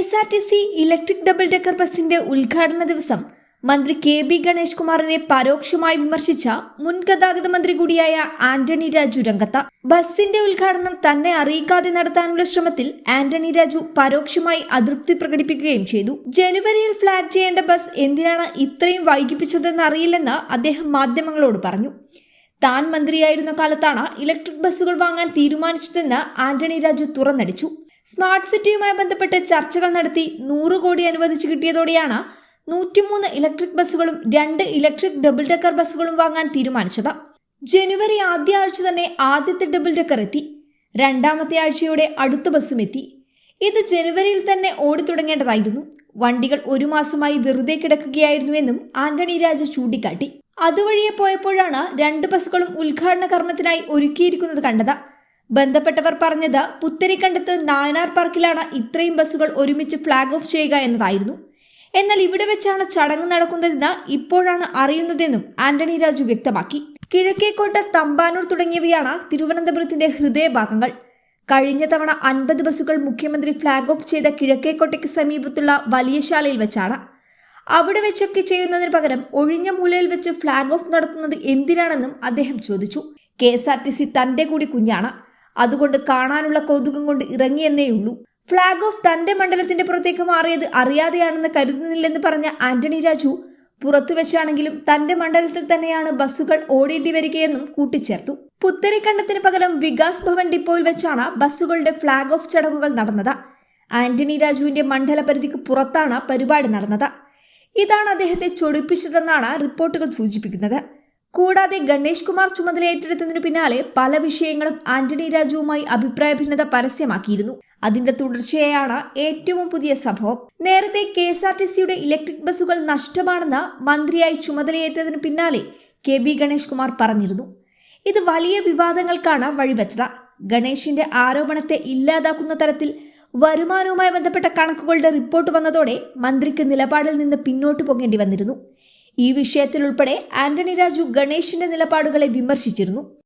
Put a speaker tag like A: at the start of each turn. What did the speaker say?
A: S R T C electric double decker ബസിന്റെ ഉദ്ഘാടന ദിവസം മന്ത്രി കെ ബി ഗണേഷ് കുമാറിനെ പരോക്ഷമായി വിമർശിച്ച മുൻ ഗതാഗത മന്ത്രി കൂടിയായ ആന്റണി രാജു രംഗത്ത. ബസിന്റെ ഉദ്ഘാടനം തന്നെ അറിയിക്കാതെ നടത്താനുള്ള ശ്രമത്തിൽ ആന്റണി രാജു പരോക്ഷമായി അതൃപ്തി പ്രകടിപ്പിക്കുകയും ചെയ്തു. ജനുവരിയിൽ ഫ്ലാഗ് ചെയ്യേണ്ട ബസ് എന്തിനാണ് ഇത്രയും വൈകിപ്പിച്ചതെന്ന് അറിയില്ലെന്ന് അദ്ദേഹം മാധ്യമങ്ങളോട് പറഞ്ഞു. താൻ മന്ത്രിയായിരുന്ന കാലത്താണ് ഇലക്ട്രിക് ബസ്സുകൾ വാങ്ങാൻ തീരുമാനിച്ചതെന്ന് ആന്റണി രാജു തുറന്നടിച്ചു. സ്മാർട്ട് സിറ്റിയുമായി ബന്ധപ്പെട്ട് ചർച്ചകൾ നടത്തി നൂറ് കോടി അനുവദിച്ചു കിട്ടിയതോടെയാണ് നൂറ്റിമൂന്ന് ഇലക്ട്രിക് ബസ്സുകളും രണ്ട് ഇലക്ട്രിക് ഡബിൾ ഡെക്കർ ബസ്സുകളും വാങ്ങാൻ തീരുമാനിച്ചത്. ജനുവരി ആദ്യ ആഴ്ച തന്നെ ആദ്യത്തെ ഡബിൾ ഡെക്കർ എത്തി. രണ്ടാമത്തെ ആഴ്ചയോടെ അടുത്ത ബസ്സും എത്തി. ഇത് ജനുവരിയിൽ തന്നെ ഓടിത്തുടങ്ങേണ്ടതായിരുന്നു വണ്ടികൾ ഒരു മാസമായി വെറുതെ കിടക്കുകയായിരുന്നുവെന്നും ആന്റണി രാജ ചൂണ്ടിക്കാട്ടി. അതുവഴിയെ പോയപ്പോഴാണ് രണ്ട് ബസ്സുകളും ഉദ്ഘാടന കർമ്മത്തിനായി ഒരുക്കിയിരിക്കുന്നത് കണ്ടത്. ബന്ധപ്പെട്ടവർ പറഞ്ഞത് പുത്തരിക്കണ്ടത്ത് നായനാർ പാർക്കിലാണ് ഇത്രയും ബസ്സുകൾ ഒരുമിച്ച് ഫ്ളാഗ് ഓഫ് ചെയ്യുക എന്നതായിരുന്നു. എന്നാൽ ഇവിടെ വെച്ചാണ് ചടങ്ങ് നടക്കുന്നതെന്ന് ഇപ്പോഴാണ് അറിയുന്നതെന്നും ആന്റണി രാജു വ്യക്തമാക്കി. കിഴക്കേക്കോട്ട തമ്പാനൂർ തുടങ്ങിയവയാണ് തിരുവനന്തപുരത്തിന്റെ ഹൃദയഭാഗങ്ങൾ. കഴിഞ്ഞ തവണ അൻപത് ബസ്സുകൾ മുഖ്യമന്ത്രി ഫ്ളാഗ് ഓഫ് ചെയ്ത കിഴക്കേക്കോട്ടയ്ക്ക് സമീപത്തുള്ള വലിയ ശാലയിൽ വെച്ചാണ്. അവിടെ വെച്ചൊക്കെ ചെയ്യുന്നതിന് പകരം ഒഴിഞ്ഞ മൂലയിൽ വെച്ച് ഫ്ളാഗ് ഓഫ് നടത്തുന്നത് എന്തിനാണെന്നും അദ്ദേഹം ചോദിച്ചു. K S R T C തന്റെ കൂടി കുഞ്ഞാണ്. അതുകൊണ്ട് കാണാനുള്ള കൗതുകം കൊണ്ട് ഇറങ്ങിയെന്നേയുള്ളൂ ഫ്ളാഗ് ഓഫ് തന്റെ മണ്ഡലത്തിന്റെ പുറത്തേക്ക് മാറിയത് അറിയാതെയാണെന്ന് കരുതുന്നില്ലെന്ന് പറഞ്ഞ ആന്റണി രാജു പുറത്തു വെച്ചാണെങ്കിലും തന്റെ മണ്ഡലത്തിൽ തന്നെയാണ് ബസ്സുകൾ ഓടേണ്ടി വരികയെന്നും കൂട്ടിച്ചേർത്തു. പുത്തരിക്കണ്ടത്തിന് പകരം വികാസ് ഭവൻ ഡിപ്പോയിൽ വെച്ചാണ് ബസ്സുകളുടെ ഫ്ളാഗ് ഓഫ് ചടങ്ങുകൾ നടന്നത്. ആന്റണി രാജുവിന്റെ മണ്ഡല പരിധിക്ക് പുറത്താണ് പരിപാടി നടന്നത്. ഇതാണ് അദ്ദേഹത്തെ ചൊടിപ്പിച്ചതെന്നാണ് റിപ്പോർട്ടുകൾ സൂചിപ്പിക്കുന്നത്. കൂടാതെ ഗണേഷ് കുമാർ ചുമതല ഏറ്റെടുത്തതിനു പിന്നാലെ പല വിഷയങ്ങളും ആന്റണി രാജുവുമായി അഭിപ്രായ ഭിന്നത പരസ്യമാക്കിയിരുന്നു. അതിന്റെ തുടർച്ചയാണ് ഏറ്റവും പുതിയ സംഭവം. നേരത്തെ കെ എസ് ആർ ടി സിയുടെ ഇലക്ട്രിക് ബസ്സുകൾ നഷ്ടമാണെന്ന് മന്ത്രിയായി ചുമതലയേറ്റതിനു പിന്നാലെ കെ ബി ഗണേഷ് കുമാർ പറഞ്ഞിരുന്നു. ഇത് വലിയ വിവാദങ്ങൾക്കാണ് വഴിവെച്ചത്. ഗണേഷിന്റെ ആരോപണത്തെ ഇല്ലാതാക്കുന്ന തരത്തിൽ വരുമാനവുമായി ബന്ധപ്പെട്ട കണക്കുകളുടെ റിപ്പോർട്ട് വന്നതോടെ മന്ത്രിക്ക് നിലപാടിൽ നിന്ന് പിന്നോട്ട് പോകേണ്ടി വന്നിരുന്നു. ഈ വിഷയത്തിലുൾപ്പെടെ ആന്റണി രാജു ഗണേഷിന്റെ നിലപാടുകളെ വിമർശിച്ചിരുന്നു.